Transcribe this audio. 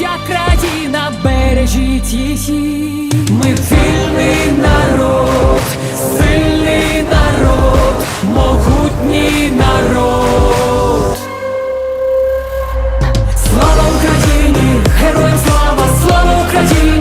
Ця країна бережіть її, ми вільний народ, сильний народ, могутній народ. Слава Україні, героям слава, слава Україні.